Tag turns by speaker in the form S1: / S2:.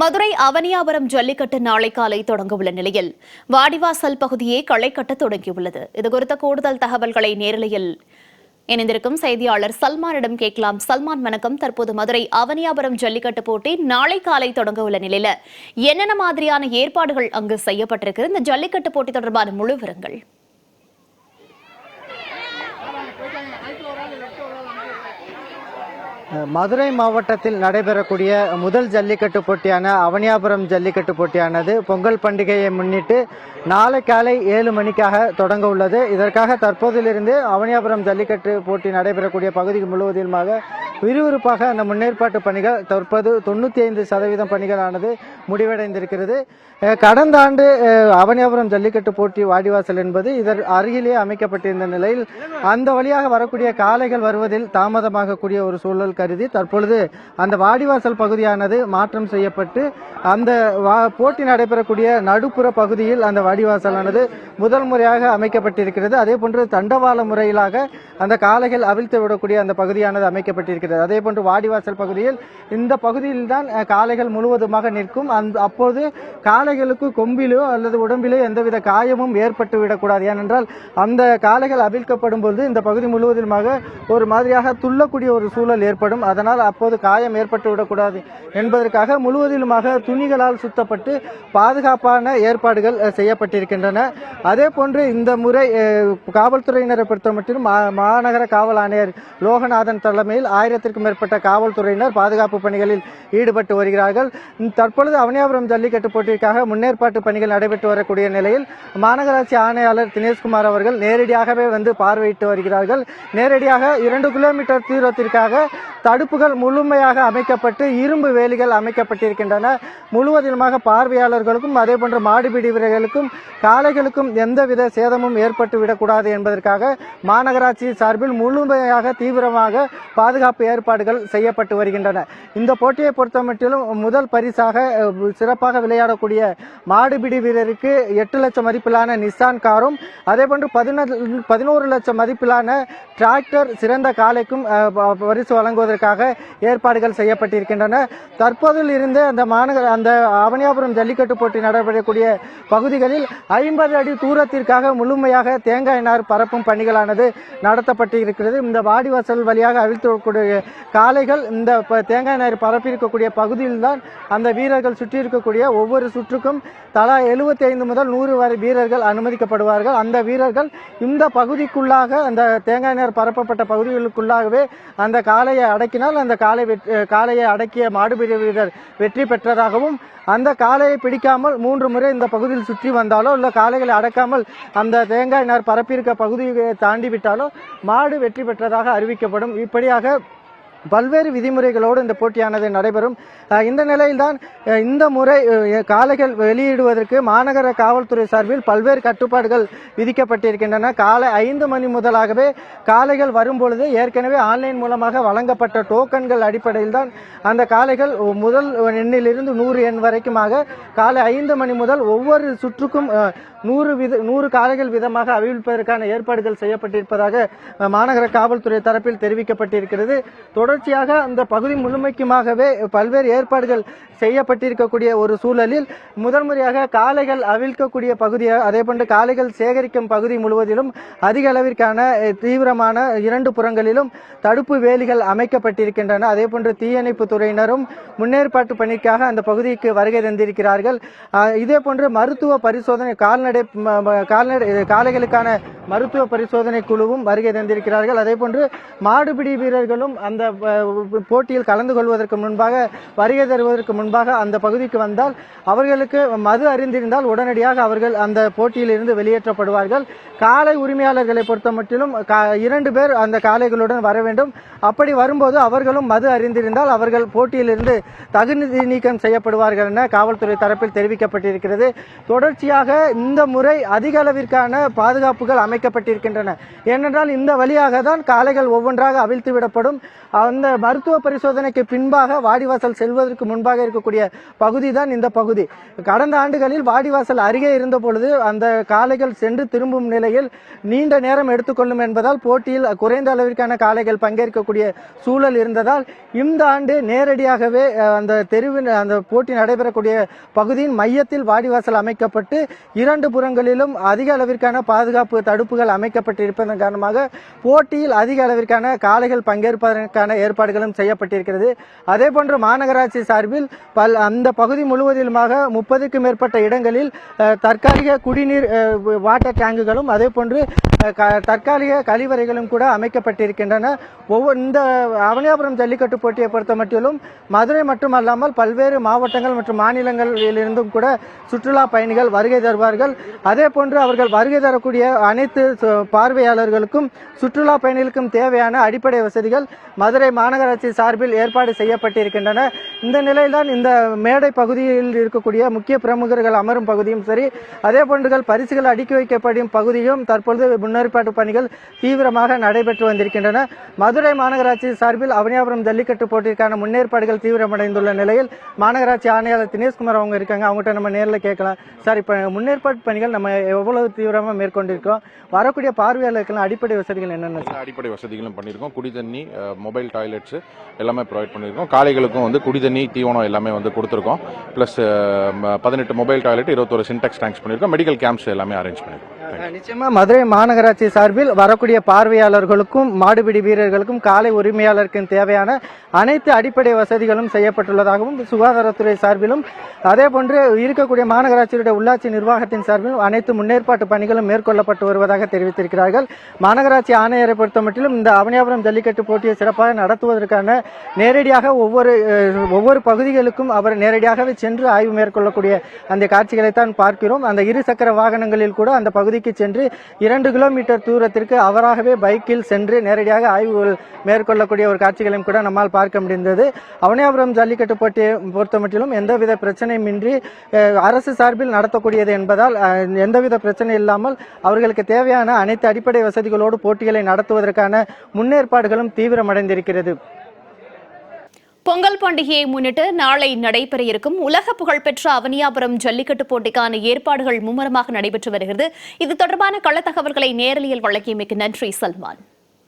S1: மதுரை அவனியாபுரம் ஜல்லிக்கட்டு நாளை காலை தொடங்கவுள்ள நிலையில் வாடிவாசல் பகுதியை களை கட்ட தொடங்கியுள்ளது இதுகுறித்த கூடுதல் தகவல்களை நேரலையில் இணைந்திருக்கும் செய்தியாளர் சல்மானிடம் கேட்கலாம். சல்மான் வணக்கம். தற்போது மதுரை அவனியாபுரம் ஜல்லிக்கட்டு போட்டி நாளை காலை தொடங்க உள்ள நிலையில என்னென்ன மாதிரியான ஏற்பாடுகள் அங்கு செய்யப்பட்டிருக்கு இந்த ஜல்லிக்கட்டு போட்டி தொடர்பான முழு விவரங்கள்.
S2: மதுரை மாவட்டத்தில் நடைபெறக்கூடிய முதல் ஜல்லிக்கட்டு போட்டியான அவனியாபுரம் ஜல்லிக்கட்டு போட்டியானது பொங்கல் பண்டிகையை முன்னிட்டு நாளை காலை ஏழு மணிக்காக தொடங்க உள்ளது. இதற்காக தற்போதிலிருந்து அவனியாபுரம் ஜல்லிக்கட்டு போட்டி நடைபெறக்கூடிய பகுதி முழுவதிலுமாக விறுவிறுப்பாக அந்த முன்னேற்பாட்டு பணிகள் தற்போது தொண்ணூற்றி ஐந்து சதவீதம் பணிகளானது முடிவடைந்திருக்கிறது. கடந்த ஆண்டு அவனியாபுரம் ஜல்லிக்கட்டு போட்டி வாடிவாசல் என்பது இதர் அருகிலேயே அமைக்கப்பட்டிருந்த நிலையில் அந்த வழியாக வரக்கூடிய காளைகள் வருவதில் தாமதமாகக்கூடிய ஒரு சூழல் கருதி தற்பொழுது அந்த வாடிவாசல் பகுதியானது மாற்றம் செய்யப்பட்டு அந்த வா- போட்டி நடைபெறக்கூடிய நடுப்புற பகுதியில் அந்த வாடிவாசலானது முதல் முறையாக அமைக்கப்பட்டிருக்கிறது. அதே போன்று தண்டவாள முறையிலாக அந்த காளைகள் அவிழ்த்து விடக்கூடிய அந்த பகுதியானது அமைக்கப்பட்டிருக்கிறது. அதே போன்று வாடிவாசல் பகுதியில் இந்த பகுதியில் தான் காளைகள் முழுவதுமாக நிற்கும். அந்த அப்போது காளைகளுக்கு கொம்பிலோ அல்லது உடம்பிலோ எந்தவித காயமும் ஏற்பட்டு விடக்கூடாது. ஏனென்றால் அந்த காளைகள் அவிழ்க்கப்படும் பொழுது இந்த பகுதி முழுவதுமாக ஒரு மாதிரியாக துள்ளக்கூடிய ஒரு சூழல் ஏற்படும். அதனால் அப்போது காயம் ஏற்பட்டு விடக்கூடாது என்பதற்காக முழுவதிலுமாக துணிகளால் சுத்தப்பட்டு பாதுகாப்பான ஏற்பாடுகள் செய்யப்பட்டிருக்கின்றன. அதே போன்று இந்த முறை காவல்துறையினரை பொறுத்த மட்டும் மாநகர காவல் ஆணையர் லோகநாதன் தலைமையில் ஆயிரத்தி ஆயிரத்திற்கும் மேற்பட்ட காவல்துறையினர் பாதுகாப்பு பணிகளில் ஈடுபட்டு வருகிறார்கள். தற்பொழுது அவனியாபுரம் ஜல்லிக்கட்டு போட்டிக்காக முன்னேற்பாட்டு பணிகள் நடைபெற்று வரக்கூடிய நிலையில் மாநகராட்சி ஆணையாளர் தினேஷ்குமார் அவர்கள் நேரடியாகவே வந்து பார்வையிட்டு வருகிறார்கள். நேரடியாக இரண்டு கிலோமீட்டர் தூரத்திற்காக தடுப்புகள் முழுமையாக அமைக்கப்பட்டு இரும்பு வேலிகள் அமைக்கப்பட்டிருக்கின்றன. முழுவதிலுமாக பார்வையாளர்களுக்கும் அதேபோன்ற மாடுபிடி வீரர்களுக்கும் காளைகளுக்கும் எந்தவித சேதமும் ஏற்பட்டு விடக்கூடாது என்பதற்காக மாநகராட்சி சார்பில் முழுமையாக தீவிரமாக பாதுகாப்பு ஏற்பாடுகள் செய்யப்பட்டு வருகின்றன. இந்த போட்டியை பொறுத்தமட்டிலும் முதல் பரிசாக சிறப்பாக விளையாடக்கூடிய மாடுபிடி வீரருக்கு எட்டு லட்சம் மதிப்பிலான நிசான் காரும் அதே போன்று பதினோரு லட்சம் மதிப்பிலான டிராக்டர் சிறந்த காலைக்கும் பரிசு வழங்குவதற்காக ஏற்பாடுகள் செய்யப்பட்டிருக்கின்றன. தற்போதில் இருந்து அந்த மாநகர அந்த அவனியாபுரம் ஜல்லிக்கட்டு போட்டி நடைபெறக்கூடிய பகுதிகளில் ஐம்பது அடி தூரத்திற்காக முழுமையாக தேங்காய் நார் பரப்பும் பணிகளானது நடத்தப்பட்டு இருக்கிறது இந்த வாடிவாசல் வழியாக அவிழ்த்து காளைகள் இந்த ப- தேங்காய் நார் பரப்பியிருக்கக்கூடிய பகுதியில்தான் அந்த வீரர்கள் சுற்றி இருக்கக்கூடிய ஒவ்வொரு சுற்றுக்கும் தலா எழுபத்தி ஐந்து முதல் நூறு வரை வீரர்கள் அனுமதிக்கப்படுவார்கள். அந்த வீரர்கள் இந்த பகுதிக்குள்ளாக அந்த தேங்காய் நார் பரப்பப்பட்ட பகுதிகளுக்குள்ளாகவே அந்த காளையை அடக்கினால் அந்த காளை வெற்றி காளையை அடக்கிய மாடுபிடி வீரர் வெற்றி பெற்றதாகவும் அந்த காளையை பிடிக்காமல் மூன்று முறை இந்த பகுதியில் சுற்றி வந்தாலோ இல்லை காளைகளை அடக்காமல் அந்த தேங்காய் நார் பரப்பியிருக்க பகுதியை தாண்டி விட்டாலோ மாடு வெற்றி பெற்றதாக அறிவிக்கப்படும். இப்படியாக பல்வேறு விதிமுறைகளோடு இந்த போட்டியானது நடைபெறும். இந்த நிலையில்தான் இந்த முறை காளைகள் வெளியிடுவதற்கு மாநகர காவல்துறை சார்பில் பல்வேறு கட்டுப்பாடுகள் விதிக்கப்பட்டிருக்கின்றன. காலை ஐந்து மணி முதலாகவே காளைகள் வரும்பொழுது ஏற்கனவே ஆன்லைன் மூலமாக வழங்கப்பட்ட டோக்கன்கள் அடிப்படையில் தான் அந்த காளைகள் முதல் எண்ணிலிருந்து நூறு எண் வரைக்குமாக காலை ஐந்து மணி முதல் ஒவ்வொரு சுற்றுக்கும் நூறு வித நூறு காளைகள் விதமாக அவிழ்ப்பதற்கான ஏற்பாடுகள் செய்யப்பட்டிருப்பதாக மாநகர காவல்துறை தரப்பில் தெரிவிக்கப்பட்டிருக்கிறது. தொடர்ச்சியாக அந்த பகுதி முழுமைக்குமாகவே பல்வேறு ஏற்பாடுகள் செய்யப்பட்டிருக்கக்கூடிய ஒரு சூழலில் முதன்முறையாக காளைகள் அவிழ்க்கக்கூடிய பகுதியாக அதேபோன்று காளைகள் சேகரிக்கும் பகுதி முழுவதிலும் அதிக அளவிற்கான தீவிரமான இரண்டு புறங்களிலும் தடுப்பு வேலிகள் அமைக்கப்பட்டிருக்கின்றன. அதேபோன்று தீயணைப்பு துறையினரும் முன்னேற்பாட்டு பணிக்காக அந்த பகுதிக்கு வருகை தந்திருக்கிறார்கள். இதேபோன்று இதே போன்று மருத்துவ பரிசோதனை கால்நடை கால்நடை கால்நடை காளைகளுக்கான மருத்துவ பரிசோதனை குழுவும் வருகை தந்திருக்கிறார்கள். அதே போன்று மாடுபிடி வீரர்களும் அந்த போட்டியில் கலந்து கொள்வதற்கு முன்பாக வருகை தருவதற்கு முன்பாக அந்த பகுதிக்கு வந்தால் அவர்களுக்கு மது அறிந்திருந்தால் உடனடியாக அவர்கள் அந்த போட்டியில் இருந்து வெளியேற்றப்படுவார்கள். காளை உரிமையாளர்களை பொறுத்த மட்டிலும் கா- இரண்டு பேர் அந்த காளைகளுடன் வர வேண்டும். அப்படி வரும்போது அவர்களும் மது அறிந்திருந்தால் அவர்கள் போட்டியிலிருந்து தகுதி நீக்கம் செய்யப்படுவார்கள் என காவல்துறை தரப்பில் தெரிவிக்கப்பட்டிருக்கிறது. தொடர்ச்சியாக இந்த முறை அதிக அளவிற்கான பாதுகாப்புகள் அமைக்கப்பட்டிருக்கின்றன. ஏனென்றால் இந்த வழியாக தான் காளைகள் ஒவ்வொன்றாக அவிழ்த்து விடப்படும். அந்த மருத்துவ பரிசோதனைக்கு பின்பாக வாடிவாசல் செல்வதற்கு முன்பாக இருக்கக்கூடிய பகுதி தான் இந்த பகுதி. கடந்த ஆண்டுகளில் வாடிவாசல் அருகே இருந்த பொழுது அந்த காளைகள் சென்று திரும்பும் நிலையில் நீண்ட நேரம் எடுத்துக்கொள்ளும் என்பதால் போட்டியில் குறைந்த அளவிற்கான காளைகள் பங்கேற்கக்கூடிய சூழல் இருந்ததால் இந்த ஆண்டு நேரடியாகவே அந்த தெருவின் அந்த போட்டி நடைபெறக்கூடிய பகுதியின் மையத்தில் வாடிவாசல் அமைக்கப்பட்டு இரண்டு புறங்களிலும் அதிக அளவிற்கான பாதுகாப்பு தடுப்புகள் அமைக்கப்பட்டிருப்பதன் காரணமாக போட்டியில் அதிக அளவிற்கான காளைகள் பங்கேற்பதற்கான ஏற்பாடுகளும் செய்யப்பட்டிருக்கிறது. அதே போன்று மாநகராட்சி சார்பில் பல் அந்த பகுதி முழுவதிலுமாக முப்பதுக்கும் மேற்பட்ட இடங்களில் தற்காலிக குடிநீர் வாட்டர் டேங்குகளும் அதே போன்று தற்காலிக கழிவறைகளும் கூட அமைக்கப்பட்டிருக்கின்றன. ஒவ்வொரு இந்த அவனியாபுரம் ஜல்லிக்கட்டு போட்டியை பொறுத்த மட்டிலும் மதுரை மட்டுமல்லாமல் பல்வேறு மாவட்டங்கள் மற்றும் மாநிலங்களிலிருந்தும் கூட சுற்றுலா பயணிகள் வருகை தருவார்கள். அதே போன்று அவர்கள் வருகை தரக்கூடிய அனைத்து பார்வையாளர்களுக்கும் சுற்றுலா பயணிகளுக்கும் தேவையான அடிப்படை வசதிகள் மதுரை மாநகராட்சி சார்பில் ஏற்பாடு செய்யப்பட்டிருக்கின்றன. இந்த நிலையில்தான் இந்த மேடை பகுதியில் இருக்கக்கூடிய முக்கிய பிரமுகர்கள் அமரும் பகுதியும் சரி அதே போன்றுகள் பரிசுகள் அடுக்கி வைக்கப்படும் பகுதியும் தற்பொழுது முன்னேற்பாட்டு பணிகள் தீவிரமாக நடைபெற்று வந்திருக்கின்றன. மதுரை மாநகராட்சி சார்பில் அவனியாபுரம் ஜல்லிக்கட்டு போட்டிற்கான முன்னேற்பாடுகள் தீவிரமடைந்துள்ள நிலையில் மாநகராட்சி ஆணையாளர் தினேஷ்குமார் அவங்க இருக்காங்க. அவங்ககிட்ட நம்ம நேரில் கேட்கலாம். சார் இப்போ முன்னேற்பாட்டு பணிகள் நம்ம எவ்வளவு தீவிரமாக மேற்கொண்டிருக்கோம் வரக்கூடிய பார்வையாளருக்கெல்லாம் அடிப்படை வசதிகள் என்னென்ன சார்?
S3: அடிப்படை வசதிகளும் பண்ணியிருக்கோம். குடி தண்ணி மொபைல் டாய்லெட்ஸ் எல்லாமே ப்ரொவைட் பண்ணியிருக்கோம். காளைகளுக்கும் வந்து குடி தண்ணி தீவனம் எல்லாமே வந்து கொடுத்துருக்கோம். ப்ளஸ் பதினெட்டு மொபைல் டாய்லெட் இருபத்தொரு சின்டெக்ஸ் டேங்க்ஸ் பண்ணியிருக்கோம். மெடிக்கல் கேம்ப்ஸ் எல்லாமே அரேஞ்ச் பண்ணியிருக்கோம். Thank you.
S2: நிச்சயமா மதுரை மாநகராட்சி சார்பில் வரக்கூடிய பார்வையாளர்களுக்கும் மாடுபிடி வீரர்களுக்கும் காலை உரிமையாளருக்கும் தேவையான அனைத்து அடிப்படை வசதிகளும் செய்யப்பட்டுள்ளதாகவும் சுகாதாரத்துறை சார்பிலும் அதே போன்று இருக்கக்கூடிய மாநகராட்சியுடைய உள்ளாட்சி நிர்வாகத்தின் சார்பிலும் அனைத்து முன்னேற்பாட்டு பணிகளும் மேற்கொள்ளப்பட்டு வருவதாக தெரிவித்திருக்கிறார்கள். மாநகராட்சி ஆணையரை பொறுத்தமட்டிலும் இந்த அவனியாபுரம் ஜல்லிக்கட்டு போட்டியை சிறப்பாக நடத்துவதற்கான நேரடியாக ஒவ்வொரு ஒவ்வொரு பகுதிகளுக்கும் அவர் நேரடியாகவே சென்று ஆய்வு மேற்கொள்ளக்கூடிய அந்த காட்சிகளைத்தான் பார்க்கிறோம். அந்த இருசக்கர வாகனங்களில் கூட அந்த பகுதிக்கு சென்று இரண்டு கிலோமீட்டர் தூரத்திற்கு அவராகவே பைக்கில் சென்று நேரடியாக ஆய்வுகள் மேற்கொள்ளக்கூடிய ஒரு காட்சிகளையும் கூட நம்மால் பார்க்க முடிந்தது. அவனியாபுரம் ஜல்லிக்கட்டு போட்டியை பொறுத்தமட்டிலும் எந்தவித பிரச்சனையும் இன்றி அரசு சார்பில் நடத்தக்கூடியது என்பதால் எந்தவித பிரச்சனை இல்லாமல் அவர்களுக்கு தேவையான அனைத்து அடிப்படை வசதிகளோடு போட்டிகளை நடத்துவதற்கான முன்னேற்பாடுகளும் தீவிரமடைந்திருக்கிறது.
S1: பொங்கல் பண்டிகையை முன்னிட்டு நாளை நடைபெற இருக்கும் உலக புகழ்பெற்ற அவனியாபுரம் ஜல்லிக்கட்டு போட்டிக்கான ஏற்பாடுகள் மும்முரமாக நடைபெற்று வருகிறது. இது தொடர்பான கள தகவல்களை நேரலையில் வழங்கியமைக்கு நன்றி சல்மான்.